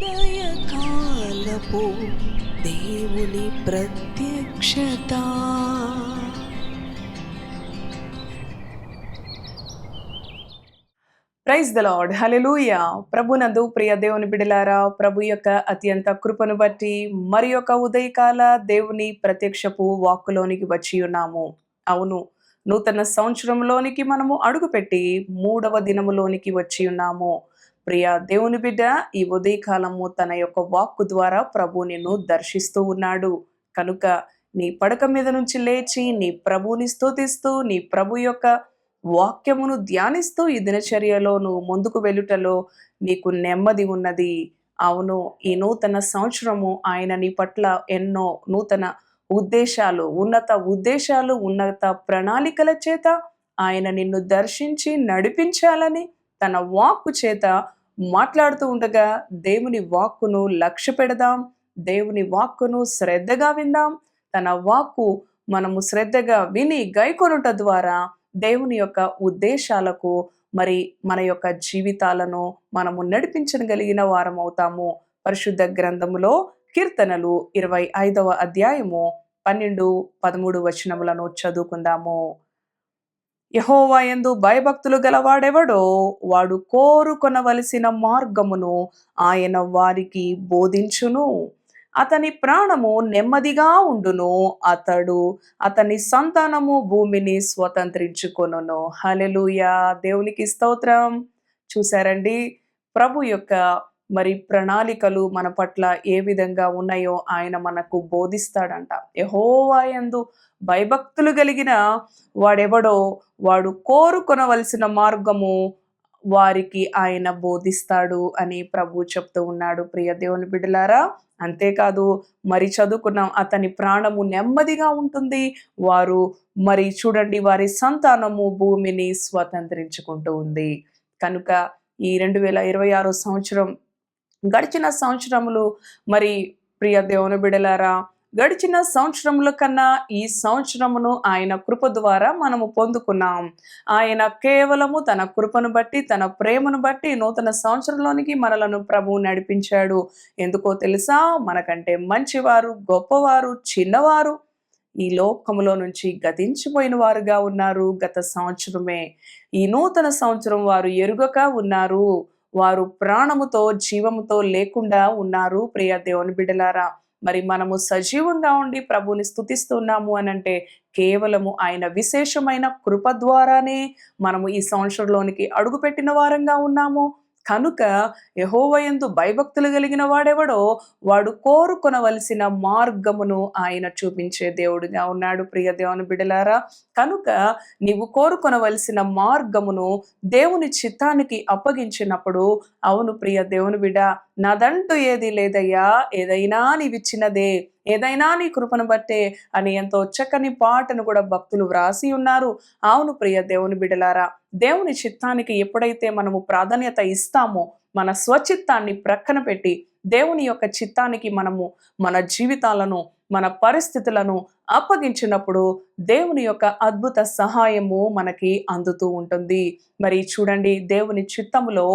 ఉదయకాలపు దేవుని ప్రత్యక్షత. Praise the lord. హలెలూయ ప్రభునందు ప్రియ దేవుని బిడలారా ప్రభు యొక్క అత్యంత కృపను బట్టి మరి యొక్క ఉదయకాల దేవుని ప్రత్యక్షపు వాక్కులోనికి వచ్చి ఉన్నాము. అవును నూతన సంవత్సరంలోనికి మనము అడుగుపెట్టి మూడవ దినములోనికి వచ్చి ఉన్నాము. ప్రియా దేవుని బిడ్డ ఈ ఉదయకాలము తన యొక్క వాక్కు ద్వారా ప్రభు నిన్ను దర్శిస్తూ ఉన్నాడు. కనుక నీ పడక మీద నుంచి లేచి నీ ప్రభుని స్థుతిస్తూ నీ ప్రభు యొక్క వాక్యమును ధ్యానిస్తూ ఈ దినచర్యలో నువ్వు ముందుకు వెళ్ళుటలో నీకు నెమ్మది ఉన్నది. అవును ఈ నూతన సంవత్సరము ఆయన నీ పట్ల ఎన్నో నూతన ఉద్దేశాలు ఉన్నత ఉద్దేశాలు ఉన్నత ప్రణాళికల చేత ఆయన నిన్ను దర్శించి నడిపించాలని తన వాక్కు చేత మాట్లాడుతూ ఉండగా దేవుని వాక్కును లక్ష్య పెడదాం దేవుని వాక్కును శ్రద్ధగా విందాం. తన వాక్కు మనము శ్రద్ధగా విని గైకొనుట ద్వారా దేవుని యొక్క ఉద్దేశాలకు మరి మన యొక్క జీవితాలను మనము నడిపించగలిగిన వారం అవుతాము. పరిశుద్ధ గ్రంథములో కీర్తనలు ఇరవై ఐదవ అధ్యాయము పన్నెండు పదమూడు వచనములను చదువుకుందాము. యహోవాయందు భయభక్తులు గలవాడెవడో? వాడు కోరుకొనవలసిన మార్గమును ఆయన వారికి బోధించును. అతని ప్రాణము నెమ్మదిగా ఉండును. అతడు అతని సంతానము భూమిని స్వతంత్రించుకొనును. హలెలుయా దేవునికి స్తోత్రం. చూసారండి ప్రభు యొక్క మరి ప్రణాళికలు మన పట్ల ఏ విధంగా ఉన్నాయో ఆయన మనకు బోధిస్తాడంట. యహోవాయందు భయభక్తులు కలిగిన వాడెవడో వాడు కోరుకొనవలసిన మార్గము వారికి ఆయన బోధిస్తాడు అని ప్రభు చెప్తూ ఉన్నాడు. ప్రియ దేవుని బిడ్డలారా అంతేకాదు మరి చదువుకున్నాం అతని ప్రాణము నెమ్మదిగా ఉంటుంది. వారు మరి చూడండి వారి సంతానము భూమిని స్వతంత్రించుకుంటూ ఉంది. కనుక ఈ రెండు వేల ఇరవై ఆరో సంవత్సరం గడిచిన సంవత్సరములు మరి ప్రియ దేవుని బిడలారా గడిచిన సంవత్సరముల కన్నా ఈ సంవత్సరమును ఆయన కృప ద్వారా మనము పొందుకున్నాం. ఆయన కేవలము తన కృపను బట్టి తన ప్రేమను బట్టి నూతన సంవత్సరంలోనికి మనలను ప్రభువు నడిపించాడు. ఎందుకో తెలుసా? మనకంటే మంచివారు గొప్పవారు చిన్నవారు ఈ లోకములో నుంచి గతించిపోయిన వారుగా ఉన్నారు గత సంవత్సరమే. ఈ నూతన సంవత్సరం వారు ఎరుగక ఉన్నారు. వారు ప్రాణముతో జీవముతో లేకుండా ఉన్నారు. ప్రియ దేవుని బిడ్డలారా మరి మనము సజీవంగా ఉండి ప్రభుని స్థుతిస్తున్నాము అని అంటే కేవలము ఆయన విశేషమైన కృప ద్వారానే మనము ఈ సంవత్సరంలోనికి అడుగుపెట్టిన వారంగా ఉన్నాము. కనుక యహోవయందు భయభక్తులు కలిగిన వాడెవడో వాడు కోరుకొనవలసిన మార్గమును ఆయన చూపించే దేవుడిగా ఉన్నాడు. ప్రియ దేవుని బిడలారా కనుక నీవు కోరుకొనవలసిన మార్గమును దేవుని చిత్తానికి అప్పగించినప్పుడు అవును ప్రియ దేవుని బిడ నాదంటూ ఏది లేదయ్యా? ఏదైనా నీవిచ్చినదే. ఏదైనా నీ కృపను బట్టే అని ఎంతో చక్కని పాటను కూడా భక్తులు వ్రాసి ఉన్నారు. అవును ప్రియ దేవుని బిడలారా దేవుని చిత్తానికి ఎప్పుడైతే మనము ప్రాధాన్యత ఇస్తామో మన స్వచిత్తాన్ని ప్రక్కన పెట్టి దేవుని యొక్క చిత్తానికి మనము మన జీవితాలను మన పరిస్థితులను అప్పగించినప్పుడు దేవుని యొక్క అద్భుత సహాయము మనకి అందుతూ ఉంటుంది. మరి చూడండి దేవుని చిత్తములో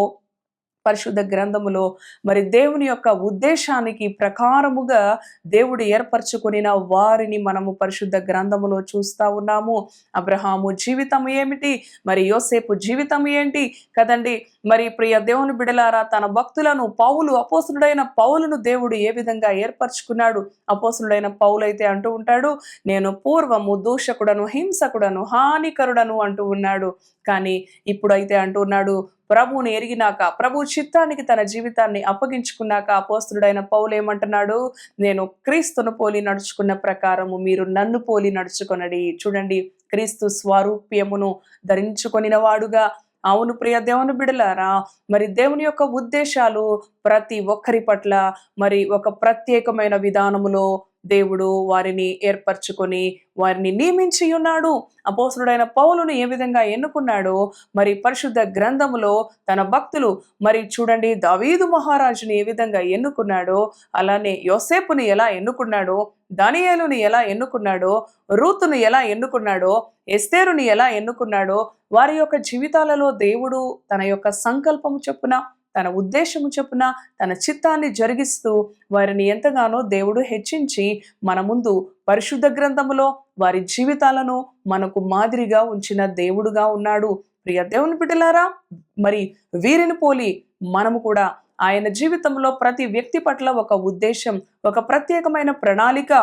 పరిశుద్ధ గ్రంథములో మరి దేవుని యొక్క ఉద్దేశానికి ప్రకారముగా దేవుడు ఏర్పరచుకొనిన వారిని మనము పరిశుద్ధ గ్రంథములో చూస్తా ఉన్నాము. అబ్రహాము జీవితం ఏమిటి? మరి యోసేపు జీవితం ఏంటి? కదండి మరి ప్రియ దేవుని బిడలారా తన భక్తులను పౌలు అపోసుడైన పౌలును దేవుడు ఏ విధంగా ఏర్పరచుకున్నాడు? అపోసుడైన పౌలైతే అంటూ ఉంటాడు నేను పూర్వము దూషకుడను హింసకుడను హానికరుడను అంటూ ఉన్నాడు. కానీ ఇప్పుడైతే అంటున్నాడు ప్రభువుని ఎరిగినాక ప్రభు చిత్తానికి తన జీవితాన్ని అప్పగించుకున్నాక అపోస్తుడైన పౌలు ఏమంటున్నాడు? నేను క్రీస్తును పోలి నడుచుకున్న ప్రకారము మీరు నన్ను పోలి నడుచుకొనడి. చూడండి క్రీస్తు స్వరూప్యమును ధరించుకొనిన వాడుగా అవును ప్రియ దేవుని బిడలారా మరి దేవుని యొక్క ఉద్దేశాలు ప్రతి ఒక్కరి పట్ల మరి ఒక ప్రత్యేకమైన విధానములో దేవుడు వారిని ఏర్పరచుకొని వారిని నియమించి ఉన్నాడు. అపోసరుడైన పౌలును ఏ విధంగా ఎన్నుకున్నాడో మరి పరిశుద్ధ గ్రంథములో తన భక్తులు మరి చూడండి దావీదు మహారాజుని ఏ విధంగా ఎన్నుకున్నాడో అలానే యోసేపుని ఎలా ఎన్నుకున్నాడో దానియేలుని ఎలా ఎన్నుకున్నాడో రూతును ఎలా ఎన్నుకున్నాడో ఎస్తేరుని ఎలా ఎన్నుకున్నాడో వారి యొక్క జీవితాలలో దేవుడు తన యొక్క సంకల్పము చొప్పున తన ఉద్దేశము చొప్పున తన చిత్తాన్ని జరిగిస్తూ వారిని ఎంతగానో దేవుడు హెచ్చించి మన ముందు పరిశుద్ధ గ్రంథములో వారి జీవితాలను మనకు మాదిరిగా ఉంచిన దేవుడుగా ఉన్నాడు. ప్రియ దేవుని బిడ్డలారా మరి వీరిని పోలి మనము కూడా ఆయన జీవితంలో ప్రతి వ్యక్తి పట్ల ఒక ఉద్దేశం ఒక ప్రత్యేకమైన ప్రణాళిక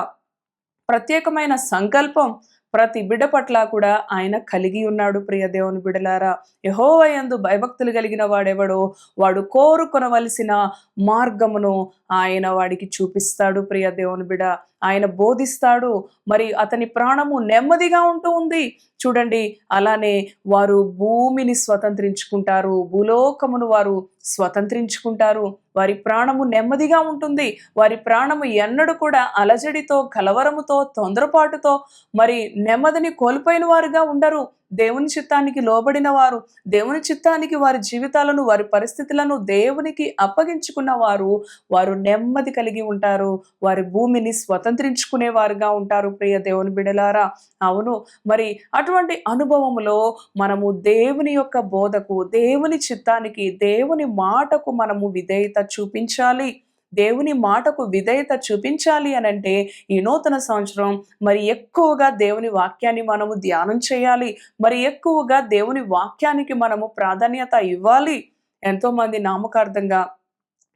ప్రత్యేకమైన సంకల్పం ప్రతి బిడ్డ పట్ల కూడా ఆయన కలిగి ఉన్నాడు ప్రియ దేవుని బిడలారా. యహోవయందు భయభక్తులు కలిగిన వాడెవడో వాడు కోరుకొనవలసిన మార్గమును ఆయన వాడికి చూపిస్తాడు ప్రియ దేవుని బిడ. ఆయన బోధిస్తాడు. మరి అతని ప్రాణము నెమ్మదిగా ఉంటూ ఉంది. చూడండి అలానే వారు భూమిని స్వతంత్రించుకుంటారు. భూలోకమును వారు స్వతంత్రించుకుంటారు. వారి ప్రాణము నెమ్మదిగా ఉంటుంది. వారి ప్రాణము ఎన్నడూ కూడా అలజడితో కలవరముతో తొందరపాటుతో మరి నెమ్మదిని కోల్పోయిన వారుగా ఉండరు. దేవుని చిత్తానికి లోబడిన వారు దేవుని చిత్తానికి వారి జీవితాలను వారి పరిస్థితులను దేవునికి అప్పగించుకున్న వారు వారు నెమ్మది కలిగి ఉంటారు. వారి భూమిని స్వతంత్రించుకునే వారుగా ఉంటారు ప్రియ దేవుని బిడలారా. అవును మరి అటువంటి అనుభవములో మనము దేవుని యొక్క బోధకు దేవుని చిత్తానికి దేవుని మాటకు మనము విధేయత చూపించాలి. దేవుని మాటకు విధేయత చూపించాలి అని అంటే ఈ నూతన సంవత్సరం మరి ఎక్కువగా దేవుని వాక్యాన్ని మనము ధ్యానం చేయాలి. మరి ఎక్కువగా దేవుని వాక్యానికి మనము ప్రాధాన్యత ఇవ్వాలి. ఎంతోమంది నామకార్థంగా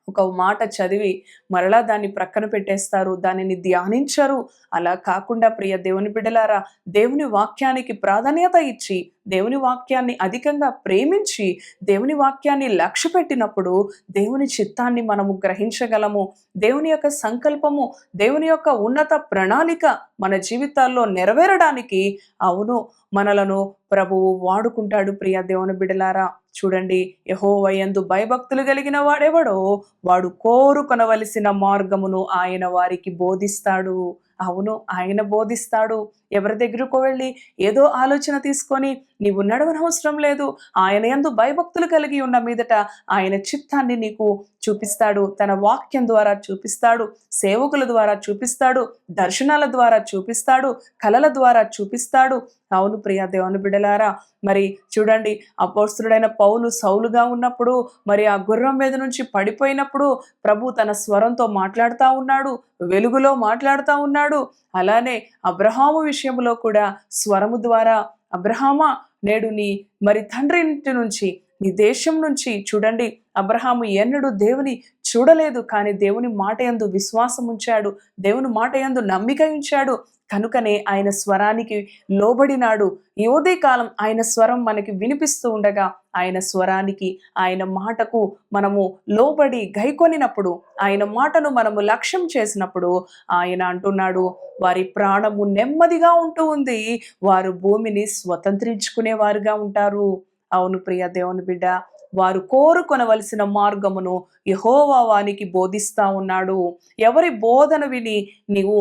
ఒక మాట చదివి మరలా దాన్ని ప్రక్కన పెట్టేస్తారు దానిని ధ్యానించరు. అలా కాకుండా ప్రియ దేవుని బిడ్డలారా దేవుని వాక్యానికి ప్రాధాన్యత ఇచ్చి దేవుని వాక్యాన్ని అధికంగా ప్రేమించి దేవుని వాక్యాన్ని లక్ష్య పెట్టినప్పుడు దేవుని చిత్తాన్ని మనము గ్రహించగలము. దేవుని యొక్క సంకల్పము దేవుని యొక్క ఉన్నత ప్రణాళిక మన జీవితాల్లో నెరవేరడానికి అవును మనలను ప్రభువు వాడుకుంటాడు ప్రియ దేవుని బిడలారా చూడండి యహోవయందు భయభక్తులు కలిగిన వాడెవడో వాడు కోరుకొనవలసిన మార్గమును ఆయన వారికి బోధిస్తాడు. అవును ఆయన బోధిస్తాడు. ఎవరి దగ్గరకు వెళ్ళి ఏదో ఆలోచన తీసుకొని నీవు నడవనవసరం లేదు. ఆయన ఎందు భయభక్తులు కలిగి ఉన్న మీదట ఆయన చిత్తాన్ని నీకు చూపిస్తాడు. తన వాక్యం ద్వారా చూపిస్తాడు. సేవకుల ద్వారా చూపిస్తాడు. దర్శనాల ద్వారా చూపిస్తాడు. కళల ద్వారా చూపిస్తాడు. అవును ప్రియా దేవుని బిడలారా మరి చూడండి అపోస్తుడైన పౌలు సౌలుగా ఉన్నప్పుడు మరి ఆ గుర్రం మీద నుంచి పడిపోయినప్పుడు ప్రభు తన స్వరంతో మాట్లాడుతూ ఉన్నాడు. వెలుగులో మాట్లాడుతూ ఉన్నాడు. అలానే అబ్రహాము విషయంలో కూడా స్వరము ద్వారా అబ్రహామా నేడు నీ మరి తండ్రి ఇంటి నుంచి నీ దేశం నుంచి చూడండి అబ్రహాము ఎన్నడూ దేవుని చూడలేదు కానీ దేవుని మాట యందు విశ్వాసం ఉంచాడు దేవుని మాట యందు నమ్మిక ఉంచాడు. కనుకనే ఆయన స్వరానికి లోబడినాడు. ఈ కాలం ఆయన స్వరం మనకి వినిపిస్తూ ఉండగా ఆయన స్వరానికి ఆయన మాటకు మనము లోబడి గైకొనినప్పుడు ఆయన మాటను మనము లక్ష్యం చేసినప్పుడు ఆయన అంటున్నాడు వారి ప్రాణము నెమ్మదిగా ఉంటూ ఉంది. వారు భూమిని స్వతంత్రించుకునే వారుగా ఉంటారు. అవును ప్రియ దేవుని బిడ్డ వారు కోరుకొనవలసిన మార్గమును యహోవా వానికి బోధిస్తా ఉన్నాడు. ఎవరి బోధన విని నీవు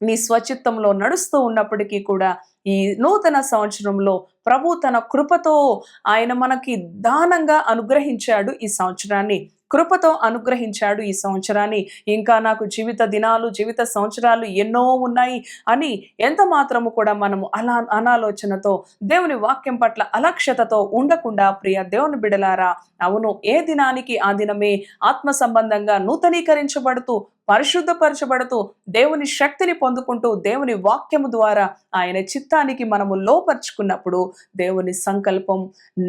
నీ స్వచిత్తంలో నడుస్తూ ఉన్నప్పటికీ కూడా ఈ నూతన సంవత్సరంలో ప్రభు తన కృపతో ఆయన మనకి దానంగా అనుగ్రహించాడు ఈ సంవత్సరాన్ని. కృపతో అనుగ్రహించాడు ఈ సంవత్సరాన్ని. ఇంకా నాకు జీవిత దినాలు జీవిత సంవత్సరాలు ఎన్నో ఉన్నాయి అని ఎంత మాత్రము కూడా మనము అలా అనాలోచనతో దేవుని వాక్యం పట్ల అలక్ష్యతతో ఉండకుండా ప్రియ దేవుని బిడలారా అవును ఏ దినానికి ఆ దినమే ఆత్మ సంబంధంగా నూతనీకరించబడుతూ పరిశుద్ధపరచబడుతూ దేవుని శక్తిని పొందుకుంటూ దేవుని వాక్యము ద్వారా ఆయన చిత్తానికి మనము లోపరుచుకున్నప్పుడు దేవుని సంకల్పం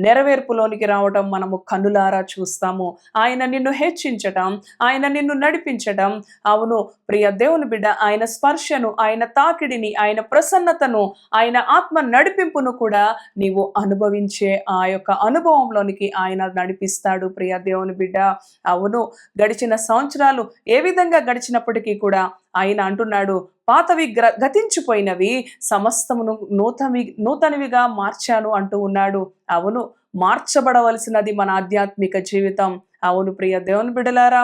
నెరవేర్పులోనికి రావటం మనము కన్నులారా చూస్తాము. ఆయన నిన్ను హెచ్చించటం ఆయన నిన్ను నడిపించటం. అవును ప్రియ దేవుని బిడ్డ ఆయన స్పర్శను ఆయన తాకిడిని ఆయన ప్రసన్నతను ఆయన ఆత్మ నడిపింపును కూడా నీవు అనుభవించే ఆ యొక్క అనుభవంలోనికి ఆయన నడిపిస్తాడు ప్రియ దేవుని బిడ్డ. అవును గడిచిన సంవత్సరాలు ఏ విధంగా గడిచినప్పటికీ కూడా ఆయన అంటున్నాడు పాతవి గ్ర గతించిపోయినవి సమస్తమును నూతవి నూతనవిగా మార్చాను అంటూ ఉన్నాడు. అవును మార్చబడవలసినది మన ఆధ్యాత్మిక జీవితం. అవును ప్రియ దేవుని బిడలారా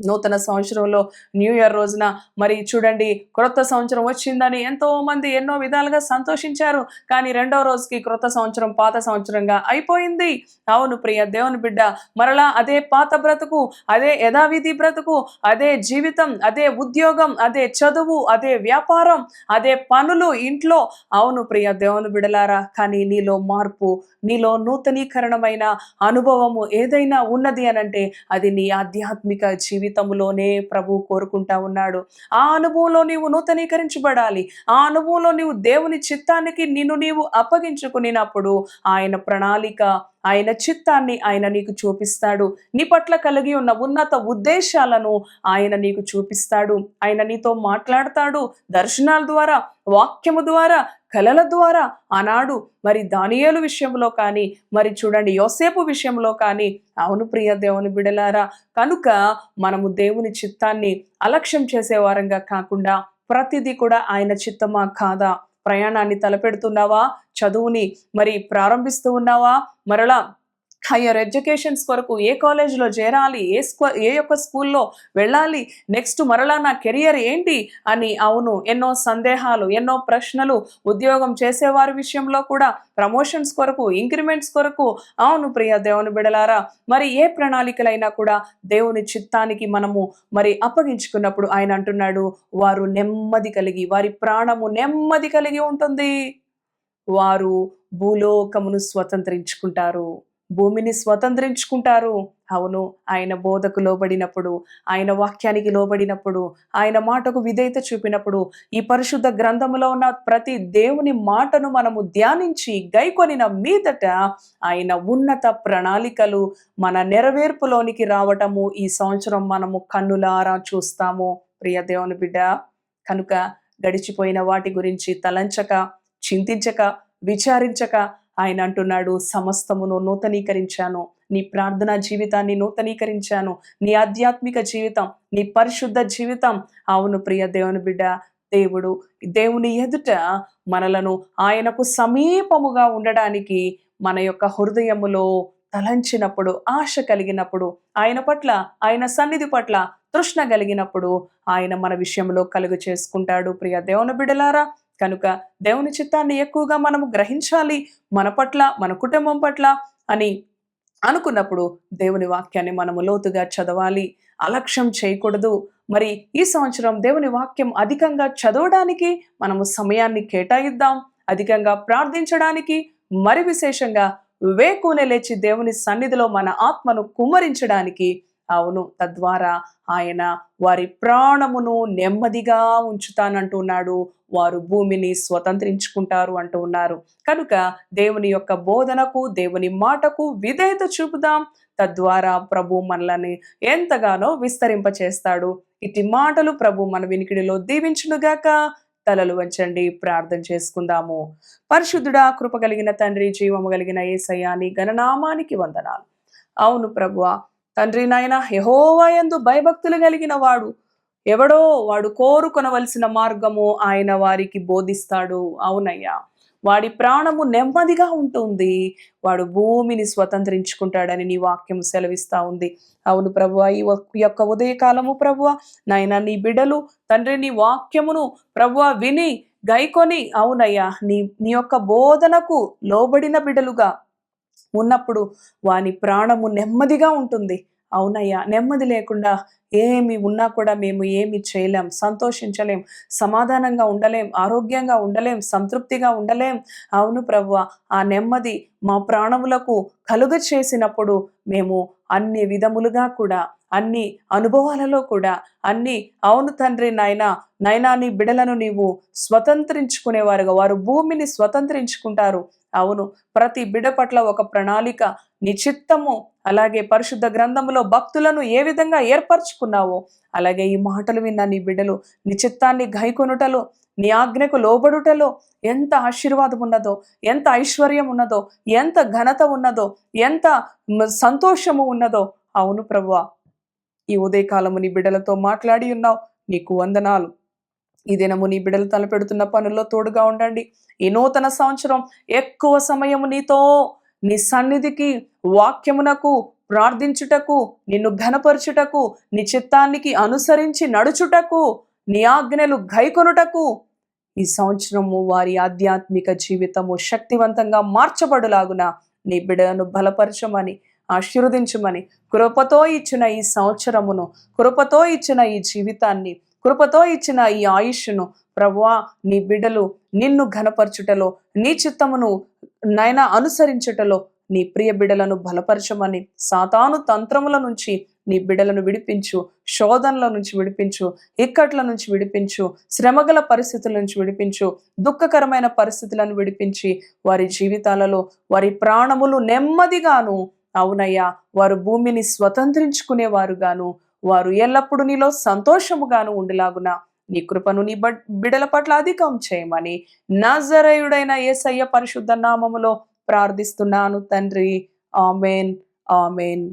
నూతన సంవత్సరంలో న్యూ ఇయర్ రోజున మరి చూడండి క్రొత్త సంవత్సరం వచ్చిందని ఎంతో మంది ఎన్నో విధాలుగా సంతోషించారు. కానీ రెండో రోజుకి క్రొత్త సంవత్సరం పాత సంవత్సరంగా అయిపోయింది. అవును ప్రియ దేవుని బిడ్డ మరలా అదే పాత బ్రతుకు అదే యథావిధి బ్రతుకు అదే జీవితం అదే ఉద్యోగం అదే చదువు అదే వ్యాపారం అదే పనులు ఇంట్లో. అవును ప్రియ దేవుని బిడలారా కానీ నీలో మార్పు నీలో నూతనీకరణమైన అనుభవము ఏదైనా ఉన్నది అనంటే అది నీ ఆధ్యాత్మిక జీవితంలోనే ప్రభు కోరుకుంటా ఉన్నాడు. ఆ అనుభవంలో నీవు నూతనీకరించబడాలి. ఆ అనుభవంలో నీవు దేవుని చిత్తానికి నిన్ను నీవు అప్పగించుకునినప్పుడు ఆయన ప్రణాళిక ఆయన చిత్తాన్ని ఆయన నీకు చూపిస్తాడు. నీ పట్ల కలిగి ఉన్న ఉన్నత ఉద్దేశాలను ఆయన నీకు చూపిస్తాడు. ఆయన నీతో మాట్లాడతాడు. దర్శనాల ద్వారా వాక్యము ద్వారా కలల ద్వారా ఆనాడు మరి దానియేలు విషయంలో కానీ మరి చూడండి యోసేపు విషయంలో కానీ అవును ప్రియ దేవుని బిడలారా కనుక మనము దేవుని చిత్తాన్ని అలక్ష్యం చేసే వారంగా కాకుండా ప్రతిదీ కూడా ఆయన చిత్తమా కాదా? ప్రయాణాన్ని తలపెడుతున్నావా? చదువుని మరి ప్రారంభిస్తూ ఉన్నావా? మరలా హయ్యర్ ఎడ్యుకేషన్స్ కొరకు ఏ కాలేజ్లో చేరాలి ఏ స్కూ ఏ యొక్క స్కూల్లో వెళ్ళాలి నెక్స్ట్ మరలా నా కెరియర్ ఏంటి అని అవును ఎన్నో సందేహాలు ఎన్నో ప్రశ్నలు ఉద్యోగం చేసేవారి విషయంలో కూడా ప్రమోషన్స్ కొరకు ఇంక్రిమెంట్స్ కొరకు అవును ప్రియ దేవుని బిడలారా మరి ఏ ప్రణాళికలైనా కూడా దేవుని చిత్తానికి మనము మరి అప్పగించుకున్నప్పుడు ఆయన అంటున్నాడు వారు నెమ్మది కలిగి వారి ప్రాణము నెమ్మది కలిగి ఉంటుంది. వారు భూలోకమును స్వతంత్రించుకుంటారు. భూమిని స్వతంత్రించుకుంటారు. అవును ఆయన బోధకు లోబడినప్పుడు ఆయన వాక్యానికి లోబడినప్పుడు ఆయన మాటకు విధేయత చూపినప్పుడు ఈ పరిశుద్ధ గ్రంథములో ఉన్న ప్రతి దేవుని మాటను మనము ధ్యానించి గైకొనిన మీదట ఆయన ఉన్నత ప్రణాళికలు మన నెరవేర్పులోనికి రావటము ఈ సంవత్సరం మనము కన్నులారా చూస్తాము. ప్రియ దేవుని బిడ్డ కనుక గడిచిపోయిన వాటి గురించి తలంచక చింతించక విచారించక ఆయన అంటున్నాడు సమస్తమును నూతనీకరించాను. నీ ప్రార్థనా జీవితాన్ని నూతనీకరించాను. నీ ఆధ్యాత్మిక జీవితం నీ పరిశుద్ధ జీవితం. అవును ప్రియ దేవుని బిడ్డ దేవుడు దేవుని ఎదుట మనలను ఆయనకు సమీపముగా ఉండడానికి మన యొక్క హృదయములో తలంచినప్పుడు ఆశ కలిగినప్పుడు ఆయన పట్ల ఆయన సన్నిధి పట్ల తృష్ణ కలిగినప్పుడు ఆయన మన విషయంలో కలుగు చేసుకుంటాడు. ప్రియ దేవుని బిడలారా కనుక దేవుని చిత్తాన్ని ఎక్కువగా మనము గ్రహించాలి మన పట్ల మన కుటుంబం పట్ల అని అనుకున్నప్పుడు దేవుని వాక్యాన్ని మనము లోతుగా చదవాలి. అలక్ష్యం చేయకూడదు. మరి ఈ సంవత్సరం దేవుని వాక్యం అధికంగా చదవడానికి మనము సమయాన్ని కేటాయిద్దాం. అధికంగా ప్రార్థించడానికి మరి విశేషంగా వేకునే లేచి దేవుని సన్నిధిలో మన ఆత్మను కుమ్మరించడానికి అవును తద్వారా ఆయన వారి ప్రాణమును నెమ్మదిగా ఉంచుతానంటున్నాడు. వారు భూమిని స్వతంత్రించుకుంటారు అంటూ ఉన్నారు. కనుక దేవుని యొక్క బోధనకు దేవుని మాటకు విధేయత చూపుదాం. తద్వారా ప్రభు మనల్ని ఎంతగానో విస్తరింపచేస్తాడు. ఇటు మాటలు ప్రభు మన వినికిడిలో దీవించునుగాక. తలలు వంచండి ప్రార్థన చేసుకుందాము. పరిశుద్ధుడా కృప కలిగిన తండ్రి జీవము కలిగిన ఏసయాని గణనామానికి వందనాలు. అవును ప్రభువా తండ్రి నాయన యహోవాయందు భయభక్తులు కలిగిన వాడు. ఎవడో వాడు కోరుకొనవలసిన మార్గము ఆయన వారికి బోధిస్తాడు. అవునయ్యా వాడి ప్రాణము నెమ్మదిగా ఉంటుంది. వాడు భూమిని స్వతంత్రించుకుంటాడని నీ వాక్యం సెలవిస్తా ఉంది. అవును ప్రభువ ఈ యొక్క ఉదయకాలము ప్రభువ నాయన నీ బిడలు తండ్రి నీ వాక్యమును ప్రభువ విని గైకొని అవునయ్యా నీ నీ యొక్క బోధనకు లోబడిన బిడలుగా ఉన్నప్పుడు వాని ప్రాణము నెమ్మదిగా ఉంటుంది. అవునయ్యా నెమ్మది లేకుండా ఏమి ఉన్నా కూడా మేము ఏమి చేయలేం సంతోషించలేం సమాధానంగా ఉండలేం ఆరోగ్యంగా ఉండలేం సంతృప్తిగా ఉండలేం. అవును ప్రభువ ఆ నెమ్మది మా ప్రాణములకు కలుగ చేసినప్పుడు మేము అన్ని విధములుగా కూడా అన్ని అనుభవాలలో కూడా అన్ని అవును తండ్రి నాయన నైనా నీ బిడలను నీవు స్వతంత్రించుకునేవారుగా వారు భూమిని స్వతంత్రించుకుంటారు. అవును. ప్రతి బిడ పట్ల ఒక ప్రణాళిక నిచిత్తము అలాగే పరిశుద్ధ గ్రంథములో భక్తులను ఏ విధంగా ఏర్పరచుకున్నావో అలాగే ఈ మాటలు విన్న నీ బిడ్డలు నిశ్చిత్తాన్ని గైకొనుటలో నీ ఆజ్ఞకు లోబడుటలో ఎంత ఆశీర్వాదం ఉన్నదో ఎంత ఐశ్వర్యం ఉన్నదో ఎంత ఘనత ఉన్నదో ఎంత సంతోషము ఉన్నదో. అవును ప్రభువా ఈ ఉదయకాలము నీ బిడ్డలతో మాట్లాడి ఉన్నావు. నీకు వందనాలు. ఈ దినము నీ బిడ్డలు తలపెడుతున్న పనుల్లో తోడుగా ఉండండి. ఈ నూతన సంవత్సరం ఎక్కువ సమయము నీతో. నీ సన్నిధికి వాక్యమునకు ప్రార్థించుటకు నిన్ను ఘనపరచుటకు నీ చిత్తానికి అనుసరించి నడుచుటకు నీ ఆజ్ఞలు గైకొనుటకు ఈ సంవత్సరము వారి ఆధ్యాత్మిక జీవితము శక్తివంతంగా మార్చబడులాగున నీ బిడను బలపరచమని ఆశీర్వదించమని కృపతో ఇచ్చిన ఈ సంవత్సరమును కృపతో ఇచ్చిన ఈ జీవితాన్ని కృపతో ఇచ్చిన ఈ ఆయుష్ను ప్రభువా నీ బిడ్డలు నిన్ను ఘనపరచుటలో నీ చిత్తమును నైనా అనుసరించుటలో నీ ప్రియ బిడ్డలను బలపరచమని సాతాను తంత్రముల నుంచి నీ బిడ్డలను విడిపించు శోధనల నుంచి విడిపించు ఇక్కట్ల నుంచి విడిపించు శ్రమగల పరిస్థితుల నుంచి విడిపించు దుఃఖకరమైన పరిస్థితులను విడిపించి వారి జీవితాలలో వారి ప్రాణములు నెమ్మదిగాను అవునయ్యా వారు భూమిని స్వతంత్రించుకునేవారుగాను వారు ఎల్లప్పుడూ నీలో సంతోషముగాను ఉండిలాగున నీ కృపను నీ బిడల పట్ల అధికం చేయమని నజరయుడైన ఏసయ్య పరిశుద్ధ నామములో ప్రార్థిస్తున్నాను తండ్రి. Amen. Amen.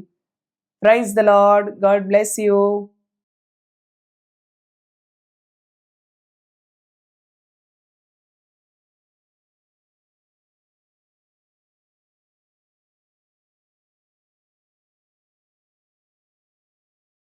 Praise the Lord. God bless you.